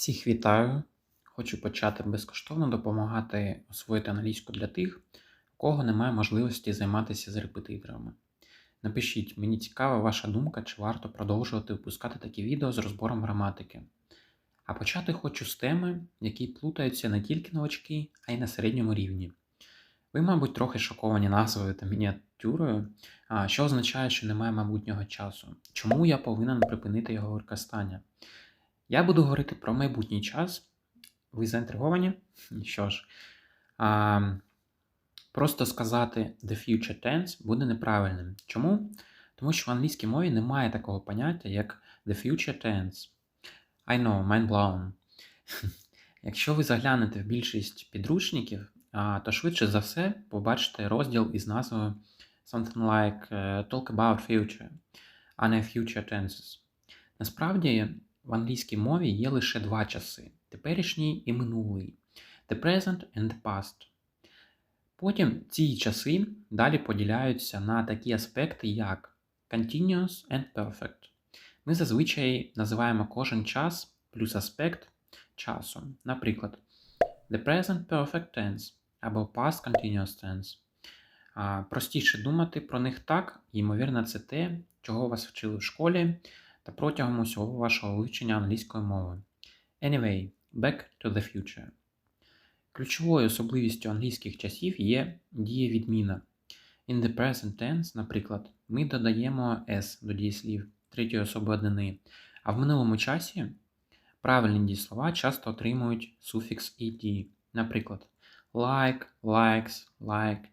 Всіх вітаю! Хочу почати безкоштовно допомагати освоїти англійську для тих, у кого немає можливості займатися з репетиторами. Напишіть, мені цікава ваша думка, чи варто продовжувати випускати такі відео з розбором граматики. А почати хочу з теми, в якій плутаються не тільки новачки, а й на середньому рівні. Ви, мабуть, трохи шоковані назвою та мініатюрою, що означає, що немає майбутнього часу. Чому я повинен припинити його використання? Я буду говорити про майбутній час. Ви заінтриговані? Що ж, а, просто сказати the future tense буде неправильним. Чому? Тому що в англійській мові немає такого поняття, як the future tense. I know, mind blown. Якщо ви заглянете в більшість підручників, то швидше за все побачите розділ із назвою something like е, Talk about future, а не future tenses. Насправді, в англійській мові є лише два часи: теперішній і минулий, the present and the past. Потім ці часи далі поділяються на такі аспекти, як continuous and perfect. Ми зазвичай називаємо кожен час плюс аспект часу. Наприклад, the present perfect tense або past continuous tense. А, Простіше думати про них так, ймовірно, це те, чого вас вчили в школі та протягом усього вашого вивчення англійської мови. Anyway, back to the future. Ключовою особливістю англійських часів є дієвідміна. In the present tense, наприклад, ми додаємо S до дієслів третьої особи однини, а в минулому часі правильні дієслова часто отримують суфікс «ed», наприклад, like, likes, liked.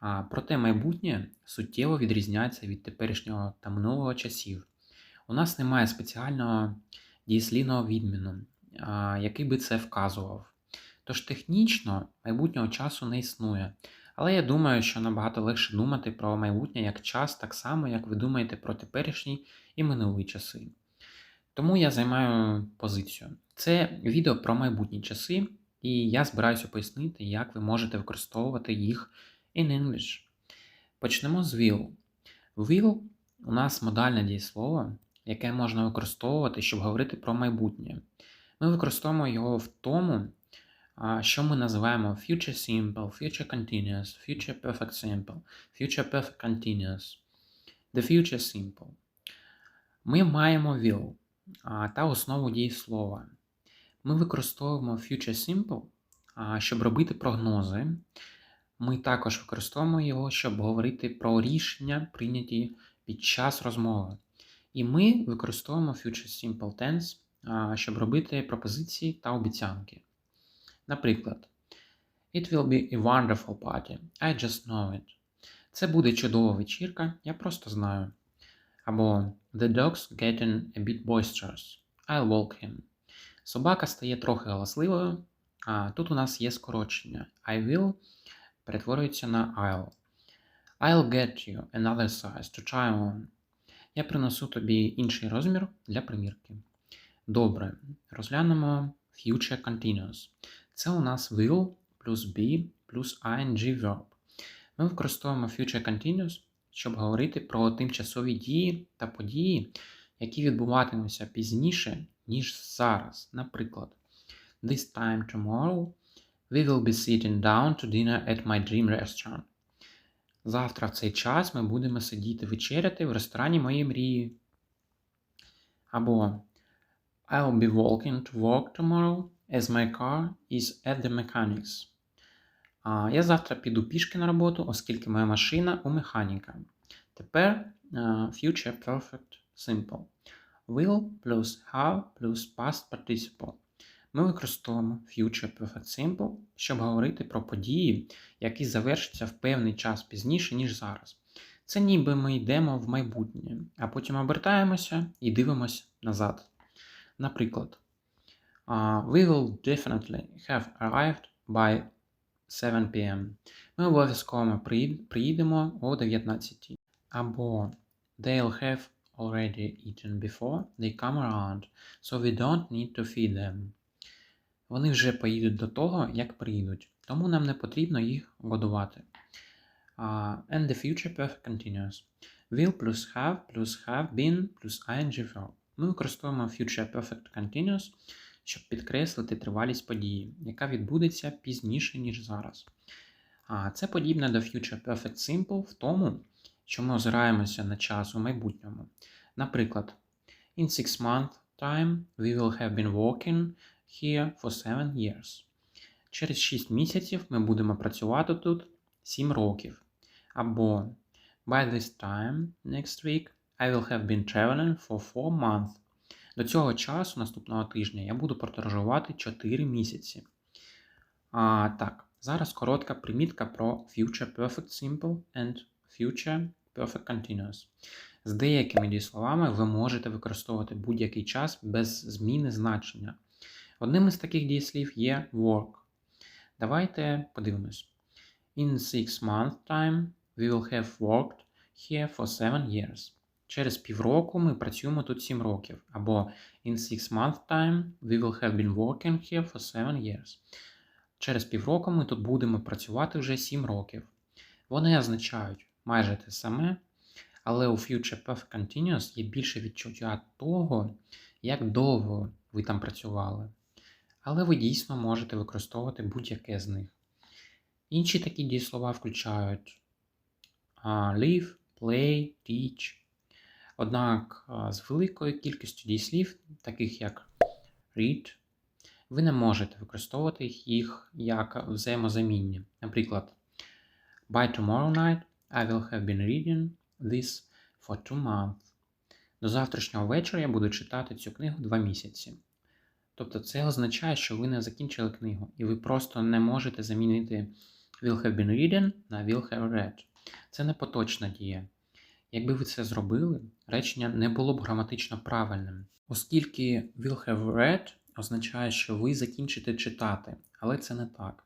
А, Проте майбутнє суттєво відрізняється від теперішнього та минулого часів. У нас немає спеціального дієслівного відміну, який би це вказував. Тож технічно майбутнього часу не існує. Але я думаю, що набагато легше думати про майбутнє як час, так само, як ви думаєте про теперішні і минулі часи. Тому я займаю позицію. Це відео про майбутні часи, і я збираюся пояснити, як ви можете використовувати їх in English. Почнемо з will. Will у нас модальне дієслово, яке можна використовувати, щоб говорити про майбутнє. Ми використовуємо його в тому, що ми називаємо future simple, future continuous, future perfect simple, future perfect continuous, the future simple. Ми маємо will та основу дієслова. Ми використовуємо future simple, щоб робити прогнози. Ми також використовуємо його, щоб говорити про рішення, прийняті під час розмови. І ми використовуємо Future Simple Tense, щоб робити пропозиції та обіцянки. Наприклад, It will be a wonderful party. I just know it. Це буде чудова вечірка, я просто знаю. Або The dog's getting a bit boisterous. I'll walk him. Собака стає трохи галасливою. А тут у нас є скорочення. I will перетворюється на I'll. I'll get you another size to try on. Я принесу тобі інший розмір для примірки. Добре. Розглянемо Future Continuous. Це у нас will плюс be плюс ing verb. Ми використовуємо Future Continuous, щоб говорити про тимчасові дії та події, які відбуватимуться пізніше, ніж зараз. Наприклад, This time tomorrow we will be sitting down to dinner at my dream restaurant. Завтра в цей час ми будемо сидіти вечеряти в ресторані моєї мрії. Або I'll be walking to work tomorrow as my car is at the mechanics. А, Я завтра піду пішки на роботу, оскільки моя машина у механіка. Тепер future perfect simple. Will плюс have плюс past participle ми використовуємо Future Perfect Simple, щоб говорити про події, які завершаться в певний час пізніше, ніж зараз. Це ніби ми йдемо в майбутнє, а потім обертаємося і дивимося назад. Наприклад, We will definitely have arrived by 7 p.m. Ми обов'язково приїдемо о 19. Або They'll have already eaten before they come around, so we don't need to feed them. Вони вже поїдуть до того, як приїдуть, тому нам не потрібно їх годувати. Uh, and the future perfect continuous. Will плюс have плюс have been плюс ing verb. Ми використовуємо future perfect continuous, щоб підкреслити тривалість події, яка відбудеться пізніше, ніж зараз. А це подібне до Future Perfect Simple в тому, що ми озираємося на час у майбутньому. Наприклад, in six month time we will have been working here for seven years. Через 6 місяців ми будемо працювати тут 7 років. Або By this time next week I will have been traveling for 4 months. До цього часу, наступного тижня, я буду подорожувати 4 місяці. А, Так, зараз коротка примітка про Future Perfect Simple and Future Perfect Continuous. З деякими дієсловами ви можете використовувати будь-який час без зміни значення. Одним із таких дієслів є work. Давайте подивимось. In six month time we will have worked here for seven years. Через півроку ми працюємо тут 7 років. Або in six month time we will have been working here for seven years. Через півроку ми тут будемо працювати вже 7 років. Вони означають майже те саме, але у Future Perfect Continuous є більше відчуття того, як довго ви там працювали. Але ви дійсно можете використовувати будь-яке з них. Інші такі дієслова включають live, play, teach. Однак з великою кількістю дієслів, таких як read, ви не можете використовувати їх як взаємозамінні. Наприклад, by tomorrow night I will have been reading this for two months. До завтрашнього вечора я буду читати цю книгу два місяці. Тобто це означає, що ви не закінчили книгу, і ви просто не можете замінити will have been reading на will have read. Це не поточна дія. Якби ви це зробили, речення не було б граматично правильним, оскільки will have read означає, що ви закінчите читати, але це не так.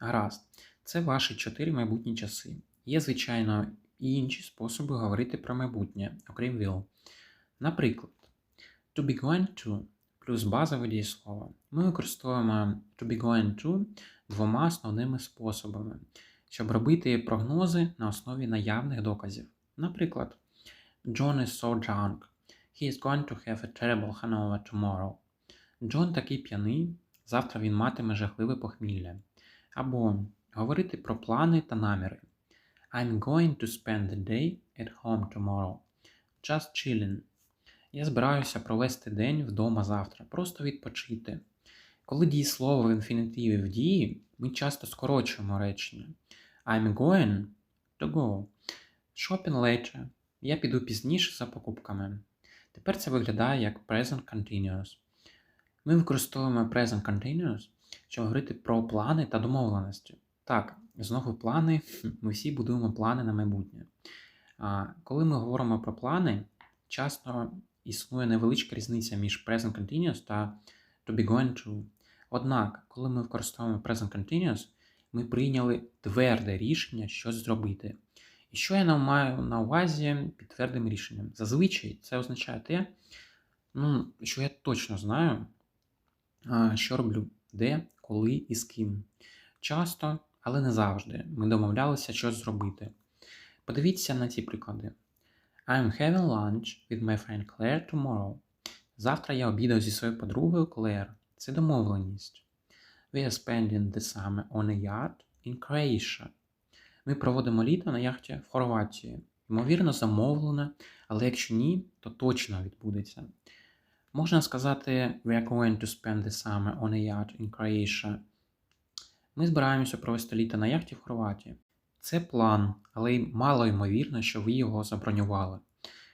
Гаразд, це ваші чотири майбутні часи. Є, звичайно, і інші способи говорити про майбутнє, окрім will. Наприклад, to be going to плюс базове дієслово. Ми використовуємо to be going to двома основними способами, щоб робити прогнози на основі наявних доказів. Наприклад, John is so drunk. He is going to have a terrible hangover tomorrow. Джон такий п'яний, завтра він матиме жахливе похмілля. Або говорити про плани та наміри. I'm going to spend the day at home tomorrow. Just chilling. Я збираюся провести день вдома завтра, просто відпочити. Коли дієслово в інфінітиві в дії, ми часто скорочуємо речення. I'm going to go. Shopping later. Я піду пізніше за покупками. Тепер це виглядає як present continuous. Ми використовуємо present continuous, щоб говорити про плани та домовленості. Так, знову плани, ми всі будуємо плани на майбутнє. А коли ми говоримо про плани, часто існує невеличка різниця між present continuous та to be going to. Однак, коли ми використовуємо present continuous, ми прийняли тверде рішення щось зробити. І що я маю на увазі під твердим рішенням? Зазвичай це означає те, ну, що я точно знаю, що роблю, де, коли і з ким. Часто, але не завжди, ми домовлялися щось зробити. Подивіться на ці приклади. I'm having lunch with my friend Claire tomorrow. Завтра я обідаю зі своєю подругою Клер. Це домовленість. We are spending the summer on a yacht in Croatia. Ми проводимо літо на яхті в Хорватії. Ймовірно, замовлено, але якщо ні, то точно відбудеться. Можна сказати, we are going to spend the summer on a yacht in Croatia. Ми збираємося провести літо на яхті в Хорватії. Це план, але й мало ймовірно, що ви його забронювали.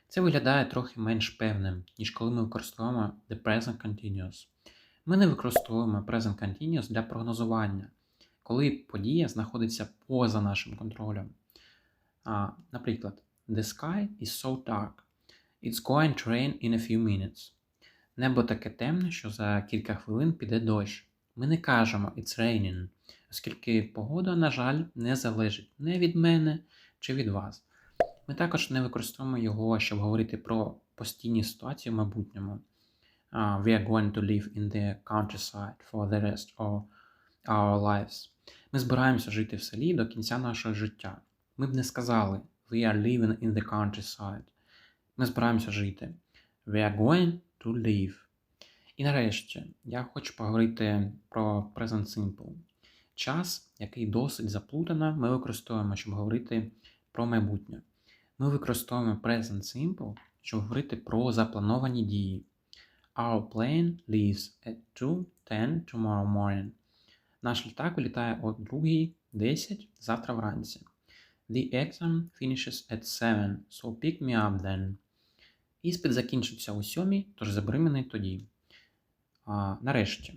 Це виглядає трохи менш певним, ніж коли ми використовуємо the present continuous. Ми не використовуємо present continuous для прогнозування, коли подія знаходиться поза нашим контролем. А, Наприклад, The sky is so dark. It's going to rain in a few minutes. Небо таке темне, що за кілька хвилин піде дощ. Ми не кажемо It's raining, оскільки погода, на жаль, не залежить не від мене чи від вас. Ми також не використовуємо його, щоб говорити про постійні ситуації в майбутньому. Uh, we are going to live in the countryside for the rest of our lives. Ми збираємося жити в селі до кінця нашого життя. Ми б не сказали We are living in the countryside. Ми збираємося жити. We are going to live. І нарешті я хочу поговорити про Present Simple. Час, який досить заплутано, ми використовуємо, щоб говорити про майбутнє. Ми використовуємо Present Simple, щоб говорити про заплановані дії. Our plane leaves at 2.10 tomorrow morning. Наш літак вилітає о 2.10 завтра вранці. The exam finishes at 7, so pick me up then. Іспит закінчиться о 7, тож забери мене тоді. Нарешті.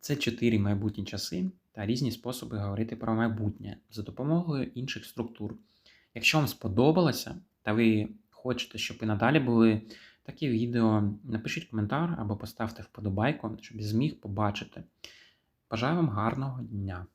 Це чотири майбутні часи та різні способи говорити про майбутнє за допомогою інших структур. Якщо вам сподобалося та ви хочете, щоб і надалі були такі відео, напишіть коментар або поставте вподобайку, щоб я зміг побачити. Бажаю вам гарного дня!